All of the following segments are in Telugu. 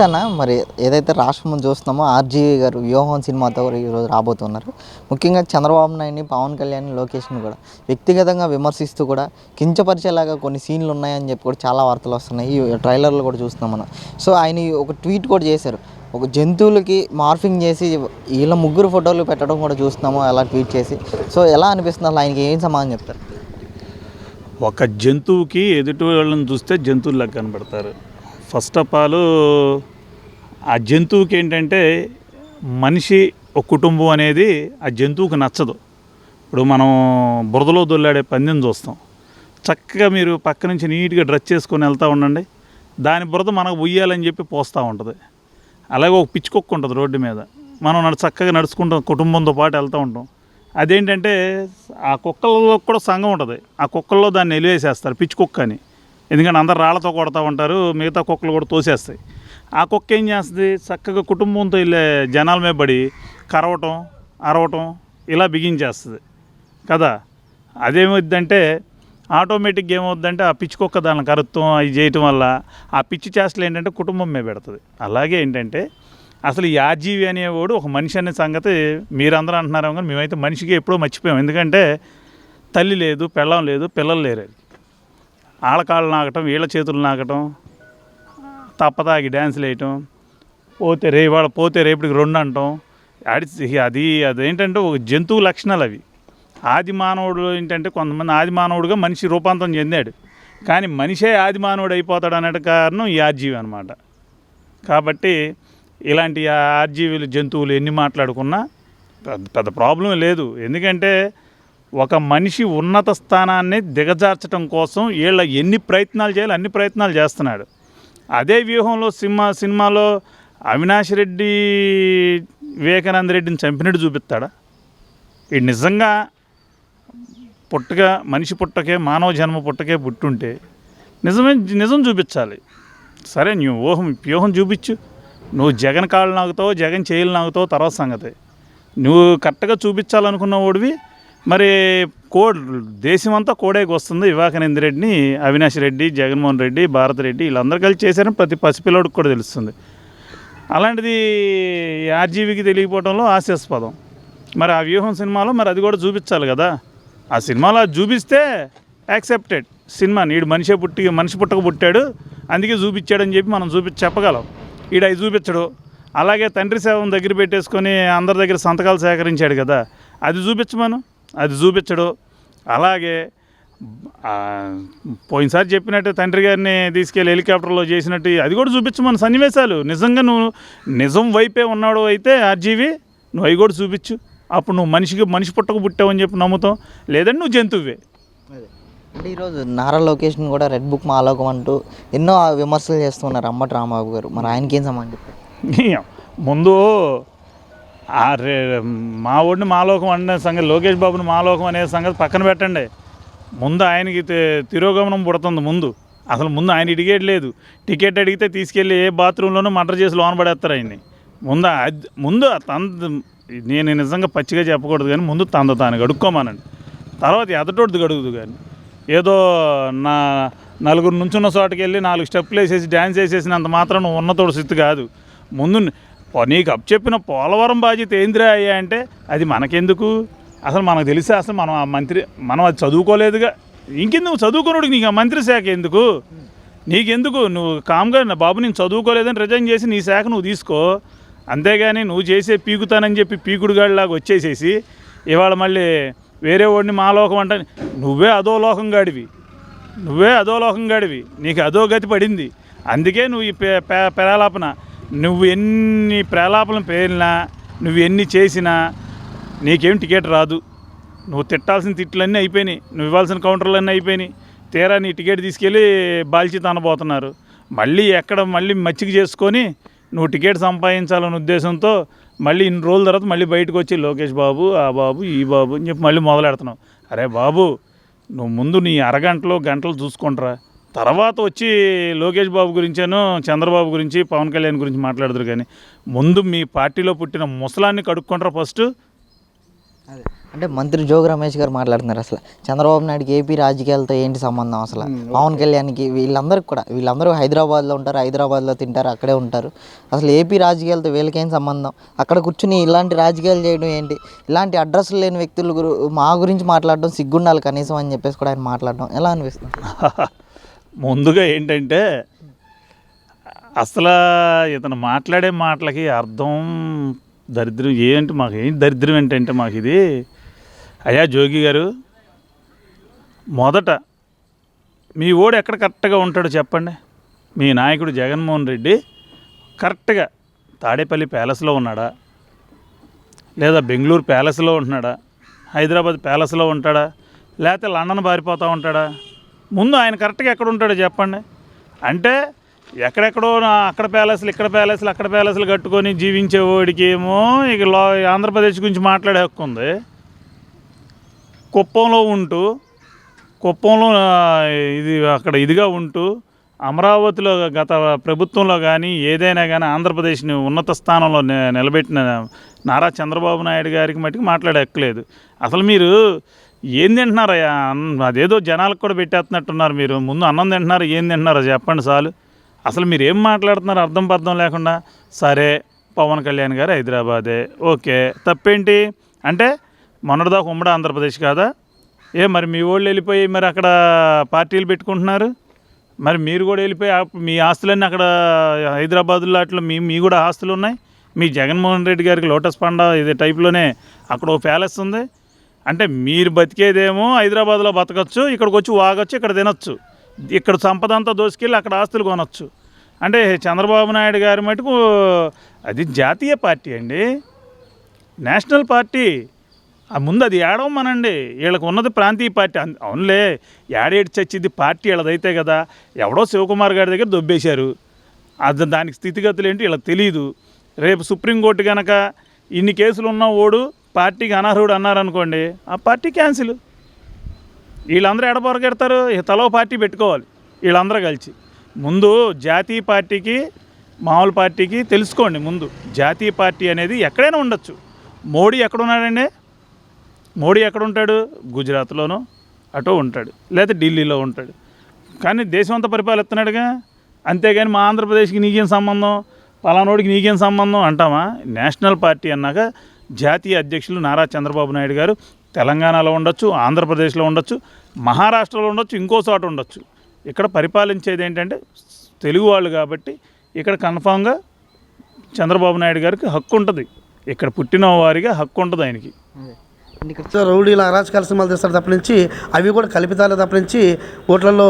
అన్న మరి ఏదైతే రాష్ట్రం చూస్తున్నామో ఆర్జీవి గారు వ్యూహం సినిమాతో ఈరోజు రాబోతున్నారు. ముఖ్యంగా చంద్రబాబు నాయుడిని పవన్ కళ్యాణ్ లోకేష్ని కూడా వ్యక్తిగతంగా విమర్శిస్తూ కూడా కించపరిచేలాగా కొన్ని సీన్లు ఉన్నాయని చెప్పి కూడా చాలా వార్తలు వస్తున్నాయి. ఈ ట్రైలర్లు కూడా చూస్తున్నాం మనం. సో ఆయన ఒక ట్వీట్ కూడా చేశారు. ఒక జంతువులకి మార్ఫింగ్ చేసి వీళ్ళ ముగ్గురు ఫోటోలు పెట్టడం కూడా చూస్తున్నాము అలా ట్వీట్ చేసి. సో ఎలా అనిపిస్తుంది అసలు ఆయనకి ఏం సమాధానం చెప్తారు? ఒక జంతువుకి ఎదుటి వాళ్ళని చూస్తే జంతువులకు కనబడతారు ఫస్ట్ ఆఫ్ ఆల్ ఆ జంతువుకి ఏంటంటే మనిషి ఒక కుటుంబం అనేది ఆ జంతువుకి నచ్చదు. ఇప్పుడు మనం బురదలో దొల్లాడే పందెం చూస్తాం. చక్కగా మీరు పక్క నుంచి నీట్గా డ్రెస్ చేసుకొని వెళ్తూ ఉండండి. దాని బురద మనకు ఉయ్యాలని చెప్పి పోస్తూ ఉంటుంది. అలాగే ఒక పిచ్చి కుక్క ఉంటుంది రోడ్డు మీద. మనం నడు చక్కగా నడుచుకుంటాం కుటుంబంతో పాటు వెళ్తూ ఉంటాం. అదేంటంటే ఆ కుక్కలలో కూడా సంఘం ఉంటుంది. ఆ కుక్కల్లో దాన్ని నిలివేసేస్తారు పిచ్చి కుక్క అని. ఎందుకంటే అందరు రాళ్ళతో కొడతా ఉంటారు మిగతా కుక్కలు కూడా తోసేస్తాయి. ఆ కుక్క ఏం చేస్తుంది? చక్కగా కుటుంబంతో వెళ్ళే జనాల మీద పడి కరవటం అరవటం ఇలా బిగించేస్తుంది. కదా? అదేమవుద్దంటే ఆటోమేటిక్గా ఏమవుద్దంటే ఆ పిచ్చి కుక్క దాని కరుత్వం అవి చేయటం వల్ల ఆ పిచ్చి చేష్టలు ఏంటంటే కుటుంబం మీద పెడుతుంది. అలాగే ఏంటంటే అసలు ఈ ఆజీవి అనేవాడు ఒక మనిషి అనే సంగతి మీరందరూ అంటున్నారు కానీ మేమైతే మనిషికి ఎప్పుడో మర్చిపోయాం. ఎందుకంటే తల్లి లేదు పెళ్ళం లేదు పిల్లలు లేరు. వాళ్ళ కాళ్ళు నాకటం వీళ్ళ చేతులు నాకటం తప్పతాగి డ్యాన్సులు వేయటం పోతే రే ఇవాళ పోతే రేపటికి రెండు అంటాం. ఆడి అది అదేంటంటే ఒక జంతువు లక్షణాలు అవి. ఆది మానవుడు ఏంటంటే కొంతమంది ఆది మానవుడుగా మనిషి రూపాంతరం చెందాడు. కానీ మనిషే ఆది మానవుడు అయిపోతాడు అనే కారణం ఈ ఆర్జీవి అనమాట కాబట్టి ఇలాంటి ఆర్జీవులు జంతువులు ఎన్ని మాట్లాడుకున్నా పెద్ద పెద్ద ప్రాబ్లం లేదు. ఎందుకంటే ఒక మనిషి ఉన్నత స్థానాన్ని దిగజార్చడం కోసం వీళ్ళ ఎన్ని ప్రయత్నాలు చేయాలి అన్ని ప్రయత్నాలు చేస్తున్నాడు. అదే వ్యూహంలో సినిమా సినిమాలో అవినాష్ రెడ్డి వివేకానంద రెడ్డిని చంపినట్టు చూపిస్తాడా? ఇది నిజంగా పుట్టగా మనిషి పుట్టకే మానవ జన్మ పుట్టకే పుట్టుంటే నిజమే నిజం చూపించాలి. సరే నువ్వు ఊహం వ్యూహం చూపించు. నువ్వు జగన్ కాళ్ళు నాగుతావు జగన్ చేయలు నాగుతావు తర్వాత సంగతి. నువ్వు కరెక్ట్గా చూపించాలనుకున్న ఓడివి మరి కోడ్ దేశమంతా కోడేకి వస్తుంది. వివేకానంద రెడ్డిని అవినాష్ రెడ్డి జగన్మోహన్ రెడ్డి భారత్ రెడ్డి వీళ్ళందరూ కలిసి చేశారని ప్రతి పసిపిల్లడికి కూడా తెలుస్తుంది. అలాంటిది ఆర్జీవికి తెలియకపోవడంలో హాస్యాస్పదం. మరి ఆ వ్యూహం సినిమాలో మరి అది కూడా చూపించాలి కదా. ఆ సినిమాలో అది చూపిస్తే యాక్సెప్టెడ్ సినిమా. నీడు మనిషే పుట్టి మనిషి పుట్టక పుట్టాడు. అందుకే చూపించాడని చెప్పి మనం చూపి చెప్పగలం. ఈడ అవి చూపించడు. అలాగే తండ్రి సేవం దగ్గర పెట్టేసుకొని అందరి దగ్గర సంతకాలు సేకరించాడు కదా. అది చూపించమను? అది చూపించడు. అలాగే పోయినసారి చెప్పినట్టు తండ్రి గారిని తీసుకెళ్ళి హెలికాప్టర్లో చేసినట్టు అది కూడా చూపించమని సన్నివేశాలు. నిజంగా నువ్వు నిజం వైపే ఉన్నాడు అయితే ఆర్జీవి నువ్వు అవి కూడా చూపించు. అప్పుడు నువ్వు మనిషికి మనిషి పుట్టక పుట్టావని చెప్పి నమ్ముతాం. లేదంటే నువ్వు జంతువువే అంటే ఈరోజు నారా లోకేష్ని కూడా రెడ్ బుక్ మాలోకం అంటూ ఎన్నో విమర్శలు చేస్తున్నారు అమ్మటి రాంబాబు గారు. మరి ఆయనకి ఏం చెప్తారు ముందు మా ఒడిని మాలోకం అనే సంగతి లోకేష్ బాబుని మాలోకం అనే సంగతి పక్కన పెట్టండి. ముందు ఆయనకి తి- తిరోగమనం పుడుతుంది ముందు. అసలు ముందు ఆయన టికెట్ లేదు. టికెట్ అడిగితే తీసుకెళ్ళి ఏ బాత్రూంలోనూ మటర్ చేసి లోన్ పడేస్తారు ఆయన్ని. ముందు అది ముందు తన నేను నిజంగా పచ్చిగా చెప్పకూడదు కానీ ముందు తంద తాను గడుక్కోమానండి తర్వాత ఎదటోడిది గడుగుదు కానీ. ఏదో నా నలుగురు నుంచున్న చోటకి వెళ్ళి నాలుగు స్టెప్పులు వేసేసి డ్యాన్స్ వేసేసినంత మాత్రం నువ్వు ఉన్నతోడు స్థితి కాదు. ముందు నీకు అప్ చెప్పిన పోలవరం బాధ్యత ఏందిరా అయ్యా అంటే అది మనకెందుకు? అసలు మనకు తెలిసే అసలు మనం ఆ మంత్రి మనం అది చదువుకోలేదుగా. ఇంకెందుకు చదువుకున్నాడు నీకు ఆ మంత్రి శాఖ ఎందుకు? నీకెందుకు? నువ్వు కామ్గా నా బాబు నేను చదువుకోలేదని రిజైన్ చేసి నీ శాఖ నువ్వు తీసుకో. అంతేగాని నువ్వు చేసే పీకుతానని చెప్పి పీకుడుగాడిలాగా వచ్చేసేసి ఇవాళ మళ్ళీ వేరే వాడిని మా లోకం అంట నువ్వే అదో లోకం గాడివి. నువ్వే అదో లోకం గాడివి. నీకు అదో గతి పడింది. అందుకే నువ్వు ఈ పే- పే- నువ్వు ఎన్ని ప్రేలాపన పేరినా నువ్వు ఎన్ని చేసినా నీకేం టికెట్ రాదు. నువ్వు తిట్టాల్సిన తిట్లన్నీ అయిపోయినాయి. నువ్వు ఇవ్వాల్సిన కౌంటర్లన్నీ అయిపోయినాయి. తీరా నీ టికెట్ తీసుకెళ్ళి బాల్చి తనబోతున్నారు. మళ్ళీ ఎక్కడ మళ్ళీ మచ్చిక చేసుకొని నువ్వు టికెట్ సంపాదించాలనే ఉద్దేశంతో మళ్ళీ ఇన్ని రోజుల తర్వాత మళ్ళీ బయటకు వచ్చి లోకేష్ బాబు ఆ బాబు ఈ బాబు అని చెప్పి మళ్ళీ మొదలెడుతున్నావు అరే బాబు నువ్వు ముందు నీ అరగంటలో గంటలు చూసుకుంటారా. తర్వాత వచ్చి లోకేష్ బాబు గురించాను చంద్రబాబు గురించి పవన్ కళ్యాణ్ గురించి మాట్లాడుతురు కానీ ముందు మీ పార్టీలో పుట్టిన ముసలాన్ని కడుక్కుంటారా ఫస్ట్? అదే. అంటే మంత్రి జోగి రమేష్ గారు మాట్లాడుతున్నారు అసలు. చంద్రబాబు నాయుడుకి ఏపీ రాజకీయాలతో ఏంటి సంబంధం అసలు? పవన్ కళ్యాణ్కి వీళ్ళందరికీ కూడా వీళ్ళందరూ హైదరాబాద్లో ఉంటారు హైదరాబాద్లో తింటారు అక్కడే ఉంటారు. అసలు ఏపీ రాజకీయాలతో వీళ్ళకేం సంబంధం? అక్కడ కూర్చుని ఇలాంటి రాజకీయాలు చేయడం ఏంటి? ఇలాంటి అడ్రస్లు లేని వ్యక్తుల మా గురించి మాట్లాడడం సిగ్గుండాలి కనీసం అని చెప్పేసి కూడా ఆయన మాట్లాడడం. ఎలా అనిపిస్తుంది? ముందుగా ఏంటంటే అసలు ఇతను మాట్లాడే మాటలకి అర్థం దరిద్రం ఏంటి మాకు? ఏంటి దరిద్రం ఏంటంటే మాకు ఇది? అయ్యా జోగి గారు మొదట మీ ఓడు ఎక్కడ కరెక్ట్గా ఉంటాడో చెప్పండి. మీ నాయకుడు జగన్మోహన్ రెడ్డి కరెక్ట్గా తాడేపల్లి ప్యాలెస్లో ఉన్నాడా? లేదా బెంగళూరు ప్యాలెస్లో ఉంటున్నాడా? హైదరాబాద్ ప్యాలెస్లో ఉంటాడా? లేకపోతే లండన్ పారిపోతూ ఉంటాడా? ముందు ఆయన కరెక్ట్గా ఎక్కడ ఉంటాడో చెప్పండి. అంటే ఎక్కడెక్కడో అక్కడ ప్యాలెస్లు ఇక్కడ ప్యాలెస్లు అక్కడ ప్యాలెస్లు కట్టుకొని జీవించే వాడికి ఏమో ఇక లో ఆంధ్రప్రదేశ్ గురించి మాట్లాడే హక్కు ఉంది. కుప్పంలో ఉంటూ కుప్పంలో ఇది అక్కడ ఇదిగా ఉంటూ అమరావతిలో గత ప్రభుత్వంలో కానీ ఏదైనా కానీ ఆంధ్రప్రదేశ్ని ఉన్నత స్థానంలో నిలబెట్టిన నారా చంద్రబాబు నాయుడు గారికి మట్టుకు మాట్లాడే హక్కులేదు అసలు మీరు ఏం తింటున్నారయ్యా అదేదో జనాలకు కూడా పెట్టేస్తున్నట్టున్నారు మీరు. ముందు అన్నం తింటున్నారు ఏం తింటున్నారో చెప్పండి చాలు. అసలు మీరు ఏం మాట్లాడుతున్నారు? అర్థం పర్థం లేకుండా సరే పవన్ కళ్యాణ్ గారు హైదరాబాదే. ఓకే. తప్పేంటి? అంటే మొన్నటిదాకా ఉమ్మడి ఆంధ్రప్రదేశ్ కాదా? ఏ మరి మీ వాళ్ళు వెళ్ళిపోయి మరి అక్కడ పార్టీలు పెట్టుకుంటున్నారు? మరి మీరు కూడా వెళ్ళిపోయి ఆ- మీ ఆస్తులన్నీ అక్కడ హైదరాబాద్లో అట్లా మీ మీ కూడా ఆస్తులు ఉన్నాయి? మీ జగన్మోహన్ రెడ్డి గారికి లోటస్ పండ ఇది టైప్లోనే అక్కడ ఒక ప్యాలెస్ ఉంది. అంటే మీరు బతికేదేమో హైదరాబాద్లో బతకచ్చు ఇక్కడికి వచ్చి వాగచ్చు ఇక్కడ తినొచ్చు. ఇక్కడ సంపద అంతా దోసుకెళ్ళి అక్కడ ఆస్తులు కొనొచ్చు. అంటే చంద్రబాబు నాయుడు గారి మటుకు అది జాతీయ పార్టీ అండి. National party. ఆ ముందు అది ఏడవమనండి. వీళ్ళకు ఉన్నది ప్రాంతీయ పార్టీ. అన్- అవునులే ఏడేటి చచ్చింది పార్టీ వీళ్ళదైతే కదా. ఎవడో శివకుమార్ గారి దగ్గర దొబ్బేశారు. అది దానికి స్థితిగతులు ఏంటి వీళ్ళకి తెలియదు రేపు సుప్రీంకోర్టు కనుక ఇన్ని కేసులు ఉన్న ఓడు పార్టీకి అనర్హుడు అన్నారనుకోండి ఆ పార్టీ క్యాన్సిల్. వీళ్ళందరూ ఎడబొరగెడతారు తలో పార్టీ పెట్టుకోవాలి వీళ్ళందరూ కలిసి. ముందు జాతీయ పార్టీకి మామూలు పార్టీకి తెలుసుకోండి ముందు. జాతీయ పార్టీ అనేది ఎక్కడైనా ఉండొచ్చు. మోడీ ఎక్కడున్నాడండి? మోడీ ఎక్కడ ఉంటాడు గుజరాత్లోనో అటో ఉంటాడు. లేదా ఢిల్లీలో ఉంటాడు. కానీ దేశం అంతా పరిపాలిస్తున్నాడుగా? అంతేగాని మా ఆంధ్రప్రదేశ్కి నీకేం సంబంధం? పలానోడికి నీకేం సంబంధం? అంటామా? నేషనల్ పార్టీ అన్నాక జాతీయ అధ్యక్షులు నారా చంద్రబాబు నాయుడు గారు తెలంగాణలో ఉండొచ్చు ఆంధ్రప్రదేశ్లో ఉండొచ్చు మహారాష్ట్రలో ఉండొచ్చు ఇంకో చోట ఉండొచ్చు. ఇక్కడ పరిపాలించేది ఏంటంటే తెలుగు వాళ్ళు కాబట్టి ఇక్కడ కన్ఫామ్గా చంద్రబాబు నాయుడు గారికి హక్కు ఉంటుంది. ఇక్కడ పుట్టిన వారిగా హక్కు ఉంటుంది ఆయనకి. రౌడీల అరాచకాల సినిమాలు తీస్తారు తప్పనించి అవి కూడా కల్పితాలే తప్పనించి ఓట్లలో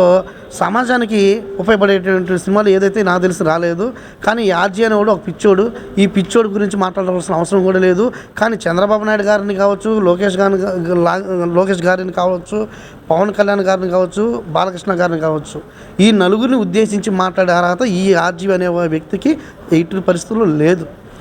సమాజానికి ఉపయోగపడేటువంటి సినిమాలు ఏదైతే నాకు తెలిసి రాలేదు. కానీ ఈ అనేవాడు ఒక పిచ్చోడు. ఈ పిచ్చోడు గురించి మాట్లాడాల్సిన అవసరం కూడా లేదు. కానీ చంద్రబాబు నాయుడు గారిని కావచ్చు లోకేష్ గారిని లోకేష్ గారిని కావచ్చు పవన్ కళ్యాణ్ గారిని కావచ్చు బాలకృష్ణ గారిని కావచ్చు. ఈ నలుగురిని ఉద్దేశించి మాట్లాడే అర్హత ఈ ఆర్జీవి అనే వ్యక్తికి ఎయిటీ పరిస్థితుల్లో లేదు.